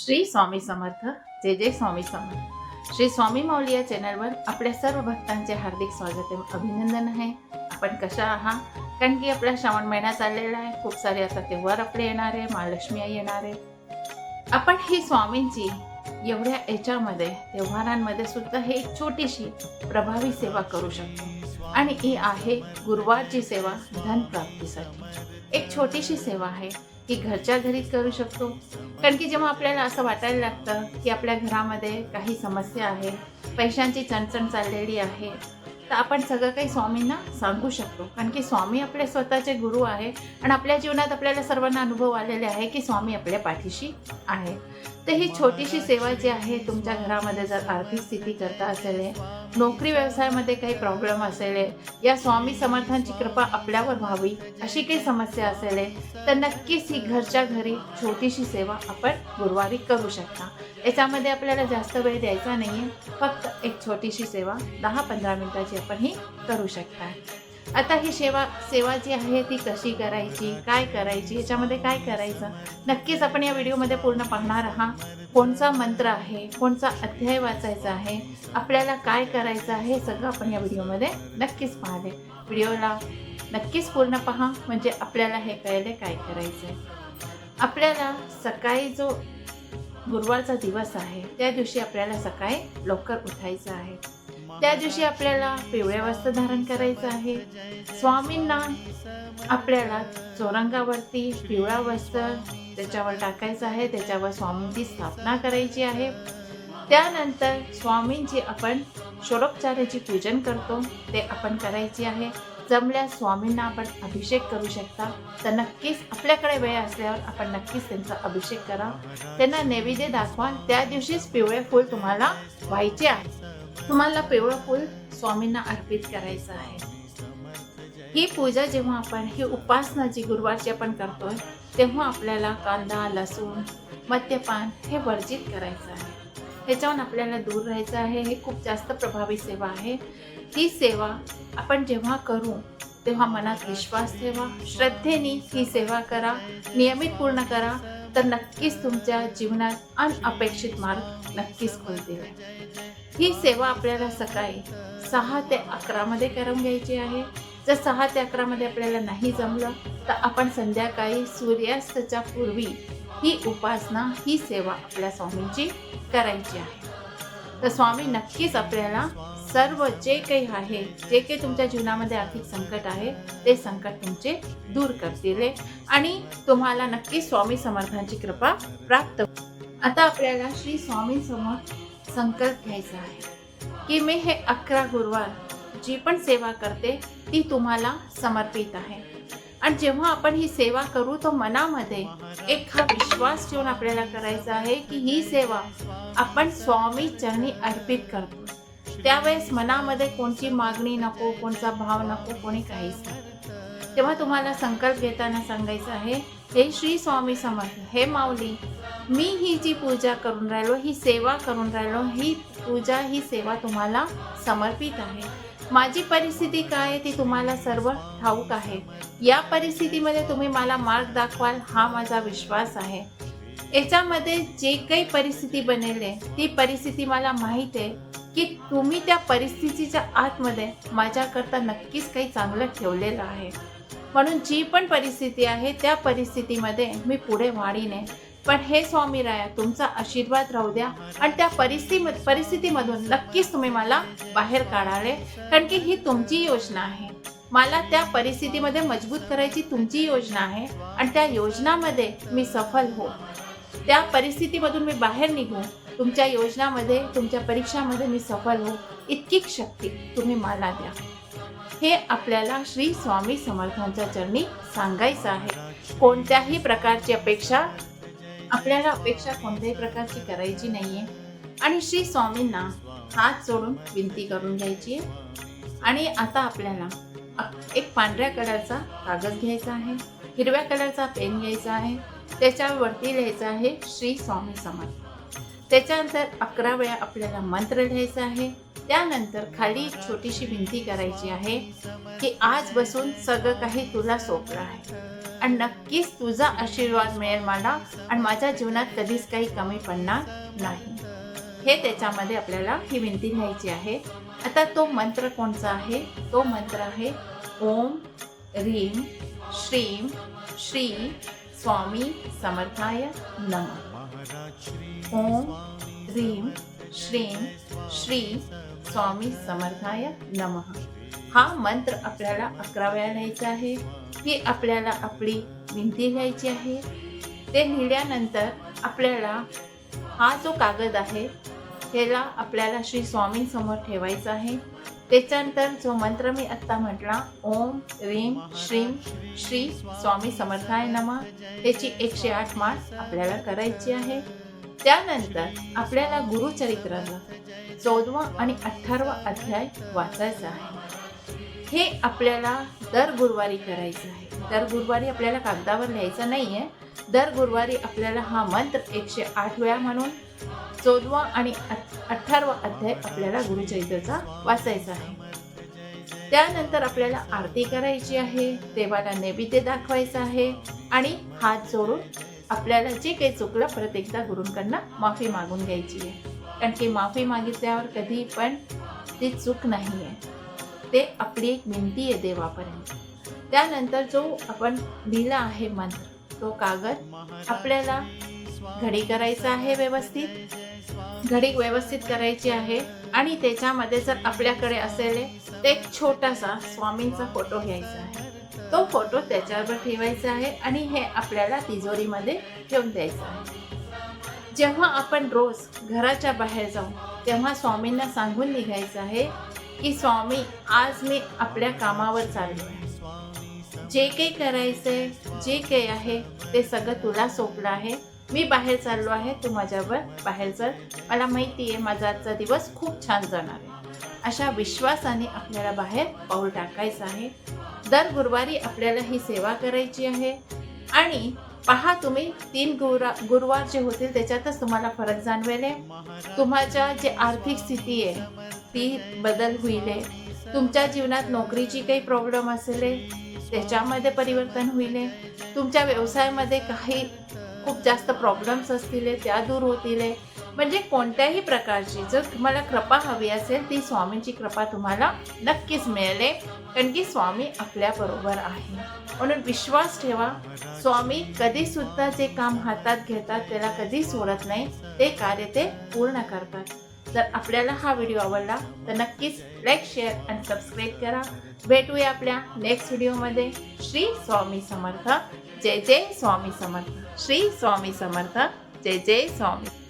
श्री स्वामी समर्थ जे जे स्वामी समर्थ श्री स्वामी माऊली या चॅनलवर आपल्या सर्व भक्तांचे हार्दिक स्वागत आहे अभिनंदन आहे आपण कशा आहात कारण की आपला श्रावण महिना चाललेला आहे खूप सारे आता तेव्हार आपले येणार आहे महालक्ष्मी आई येणार आहे आपण ही स्वामींची एवढ्या याच्यामध्ये त्योहारांमध्ये सुद्धा हे एक छोटीशी प्रभावी सेवा करू शकतो आणि ही आहे गुरुवारची सेवा धनप्राप्तीसाठी एक छोटीशी सेवा आहे की घरच्या घरी करू शकतो. कारण की जेव्हा आपल्याला असं वाटायला लागतं की आपल्या घरामध्ये काही समस्या आहे पैशांची चणचण चाललेली आहे तर आपण सगळं काही स्वामींना सांगू शकतो. कारण की स्वामी आपले स्वतःचे गुरु आहे आणि आपल्या जीवनात आपल्याला सर्वांना अनुभव आलेले आहे की स्वामी आपल्या पाठीशी आहे. तर ही छोटीशी सेवा जी आहे तुमच्या घरामध्ये जर आर्थिक स्थिती करता असेल नोकरी व्यवसायामध्ये काही प्रॉब्लेम असेल या स्वामी समर्थांची कृपा आपल्यावर व्हावी अशी काही समस्या असेल तर नक्कीच ही घरच्या घरी छोटीशी सेवा आपण गुरुवारी करू शकता. याच्यामध्ये आपल्याला जास्त वेळ द्यायचा नाही आहे फक्त एक छोटीशी सेवा दहा पंधरा मिनिटाची आपण ही करू शकता. आता ही सेवा सेवा जी आहे ती कशी करायची काय करायची ह्याच्यामध्ये काय करायचं? नक्कीच आपण या व्हिडिओमध्ये पूर्ण पाहणार आहात. कोणचा मंत्र आहे कोणचा अध्याय वाचायचा आहे आपल्याला काय करायचं आहे हे सगळं आपण या व्हिडिओमध्ये नक्कीच पाहिले. व्हिडिओला नक्कीच पूर्ण पहा म्हणजे आपल्याला हे कळले काय करायचं आहे आपल्याला सकाळी जो गुरुवारचा दिवस आहे त्या दिवशी आपल्याला सकाळी लवकर उठायचं आहे. त्या दिवशी आपल्याला पिवळे वस्त्र धारण करायचं आहे. स्वामींना आपल्याला चोरंगावरती पिवळा वस्त्र त्याच्यावर टाकायचं आहे. त्याच्यावर स्वामींची स्थापना करायची आहे. त्यानंतर स्वामींची आपण षोडोपचाराची पूजन करतो. ते आपण करायची आहे. जमल्यास स्वामींना आपण अभिषेक करू शकता. तर नक्कीच आपल्याकडे वेळ असल्यावर आपण नक्कीच त्यांचा अभिषेक करा. त्यांना नैवेद्य दाखवा त्या दिवशीच पिवळे फूल तुम्हाला व्हायचे आहे. तुम्हाला पिवळं फूल स्वामींना अर्पित करायचं आहे. ही पूजा जेव्हा आपण ही उपासना जी गुरुवारची आपण करतोय तेव्हा आपल्याला कांदा लसूण मद्यपान हे वर्जित करायचं आहे. ह्याच्याहून आपल्याला दूर राहायचं आहे. हे खूप जास्त प्रभावी सेवा आहे. ही सेवा आपण जेव्हा करू तेव्हा मनात विश्वास ठेवा श्रद्धेने ही सेवा करा नियमित पूर्ण करा तर नक्कीच तुमच्या जीवनात अनअपेक्षित मार्ग नक्कीच खोलतील. ही सेवा आपल्याला सकाळी सहा ते अकरामध्ये करून घ्यायची आहे. जर सहा ते अकरामध्ये आपल्याला नाही जमलं तर आपण संध्याकाळी सूर्यास्ताच्या पूर्वी ही उपासना ही सेवा आपल्या स्वामींची करायची आहे. तर स्वामी नक्कीच आपल्याला सर्व जे काही आहे जे काही तुमच्या जीवनामध्ये आर्थिक संकट आहे ते संकट तुमचे दूर करतील आणि तुम्हाला नक्कीच स्वामी समर्थांची कृपा प्राप्त आता आपल्याला श्री स्वामी समोर संकल्प घ्यायचा आहे की मी हे अकरा गुरुवार जी पण सेवा करते ती तुम्हाला समर्पित आहे. आणि जेव्हा आपण ही सेवा करू तो मनामध्ये एक हा विश्वास ठेवून आपल्याला करायचा आहे की ही सेवा आपण स्वामी चरणी अर्पित करतो. त्यावेळेस मनामध्ये कोणची मागणी नको कोणचा भाव नको कोणी काहीच नाही. तेव्हा तुम्हाला संकल्प घेताना सांगायचं आहे हे श्री स्वामी समर्थ हे माऊली मी ही जी पूजा करून राहिलो ही सेवा करून राहिलो ही पूजा ही सेवा तुम्हाला समर्पित आहे. माझी परिस्थिती काय आहे ती तुम्हाला सर्व ठाऊक आहे. या परिस्थितीमध्ये तुम्ही मला मार्ग दाखवाल हा माझा विश्वास आहे. याच्यामध्ये जे काही परिस्थिती बनेल आहे, ती परिस्थिती मला माहीत आहे की तुम्ही त्या परिस्थितीच्या आतमध्ये माझ्याकरता नक्कीच काही चांगलं ठेवलेलं आहे. म्हणून जी पण परिस्थिती आहे त्या परिस्थितीमध्ये मी पुढे वाढीने पण हे स्वामी राया तुमचा आशीर्वाद राहू द्या. आणि त्या परिस्थिती परिस्थितीमधून नक्कीच तुम्ही मला बाहेर काढाले कारण की ही तुमची योजना आहे. मला त्या परिस्थितीमध्ये मजबूत करायची तुमची योजना आहे आणि त्या योजनामध्ये मी सफल हो. त्या परिस्थितीमधून मी बाहेर निघू तुमच्या योजनामध्ये तुमच्या परीक्षामध्ये मी सफल हो. इतकी शक्ती तुम्ही मला द्या. हे आपल्याला श्री स्वामी समर्थांच्या चरणी सांगायचं आहे. कोणत्याही प्रकारची अपेक्षा आपल्याला अपेक्षा कोणत्याही प्रकारची करायची नाहीये. आणि श्री स्वामींना हात जोडून विनती करून घ्यायची आहे. आणि आता आपल्याला एक पांढऱ्या कलरचा कागद घ्यायचा आहे हिरव्या कलरचा पेन घ्यायचा आहे त्याच्यावरती लिहायचं आहे श्री स्वामी समर्थ. त्याच्यानंतर अकरा वेळा आपल्याला मंत्र लिहायचा आहे. त्यानंतर खाली एक छोटीशी विनंती करायची आहे की आज बसून सगळं काही तुला सोपलं आहे. आणि नक्कीच तुझा आशीर्वाद मिळेल मला आणि माझ्या जीवनात कधीच काही कमी पडणार नाही. हे त्याच्यामध्ये आपल्याला ही विनंती लिहायची आहे. आता तो मंत्र कोणचा आहे? तो मंत्र आहे ओम ह्रीम श्रीम श्री स्वामी समर्थाय नम. ओम ह्रीम श्रीम श्री स्वामी समर्थाय नमः. हा मंत्र आपल्याला अकरा वेळा लिहायचा आहे. ही आपल्याला आपली विनंती लिहायची आहे. ते लिहिल्यानंतर आपल्याला हा जो कागद आहे त्याला आपल्याला श्री स्वामींसमोर ठेवायचा आहे. त्याच्यानंतर जो मंत्र मी आत्ता म्हटला ओम रीम श्रीम श्री स्वामी समर्थाय नमः त्याची एकशे आठ माळ आपल्याला करायची आहे. त्यानंतर आपल्याला गुरुचरित्राला चौदवा आणि अठरावा अध्याय वाचायचा आहे. हे आपल्याला दर गुरुवारी करायचं आहे. दर गुरुवारी आपल्याला कागदावर लिहायचं नाही आहे दर गुरुवारी आपल्याला हा मंत्र एकशे आठ वेळा म्हणून चौदवा आणि अठरावा अध्याय आपल्याला गुरुचरित्राचा वाचायचा आहे. त्यानंतर आपल्याला आरती करायची आहे देवाला नैवेद्य दाखवायचा आहे आणि हात जोडून आपल्याला जे काही चुकलं परत एकदा गुरूंकडनं माफी मागून घ्यायची आहे. कारण की माफी मागितल्यावर कधी पण ती चूक नाही आहे ते आपली एक विनंती आहे देवापर्यंत. त्यानंतर जो आपण लिहिला आहे मंत्र तो कागद आपल्याला घडी करायचा आहे व्यवस्थित. घडी व्यवस्थित करायची आहे आणि त्याच्यामध्ये जर आपल्याकडे असेल एक छोटासा स्वामींचा फोटो घ्यायचा आहे. तो फोटो त्याच्यावर ठेवायचा आहे आणि हे आपल्याला तिजोरीमध्ये ठेवून द्यायचं आहे. जेव्हा आपण रोज घराच्या बाहेर जाऊ तेव्हा स्वामींना सांगून निघायचं आहे की स्वामी आज मी आपल्या कामावर चाललो जे काही करायचंय जे काही आहे ते सगळं तुला सोपलं आहे. मी बाहेर चाललो आहे तू माझ्यावर बाहेर चल. मला माहिती आहे माझा आजचा दिवस खूप छान जाणार आहे. अशा विश्वासाने आपल्याला बाहेर पाऊल टाकायचं आहे. दर गुरुवारी आपल्याला ही सेवा करायची आहे. आणि पहा तुम्ही तीन गुरुवार गुरुवार जे होतील त्याच्यातच तुम्हाला फरक जाणवेल आहे. तुमच्या जे आर्थिक स्थिती आहे ती बदल होईल तुमच्या जीवनात नोकरीची काही प्रॉब्लेम असेल त्याच्यामध्ये परिवर्तन होईल तुमच्या व्यवसायामध्ये काही खूप जास्त प्रॉब्लेम्स असतील त्या दूर होतील म्हणजे कोणत्याही प्रकारची जर तुम्हाला कृपा हवी असेल ती स्वामींची कृपा तुम्हाला नक्कीच मिळेल कारण की स्वामी आपल्या बरोबर आहे. म्हणून विश्वास ठेवा. स्वामी कधी सुद्धा जे काम हातात घेतात त्याला कधी सोडत नाही. ते कार्य ते पूर्ण करतात. जर आपल्याला हा व्हिडिओ आवडला तर नक्कीच लाईक शेअर आणि सबस्क्राईब करा. भेटूया आपल्या नेक्स्ट व्हिडिओमध्ये. श्री स्वामी समर्थ. जय जय स्वामी समर्थ. श्री स्वामी समर्थ. जय जय स्वामी.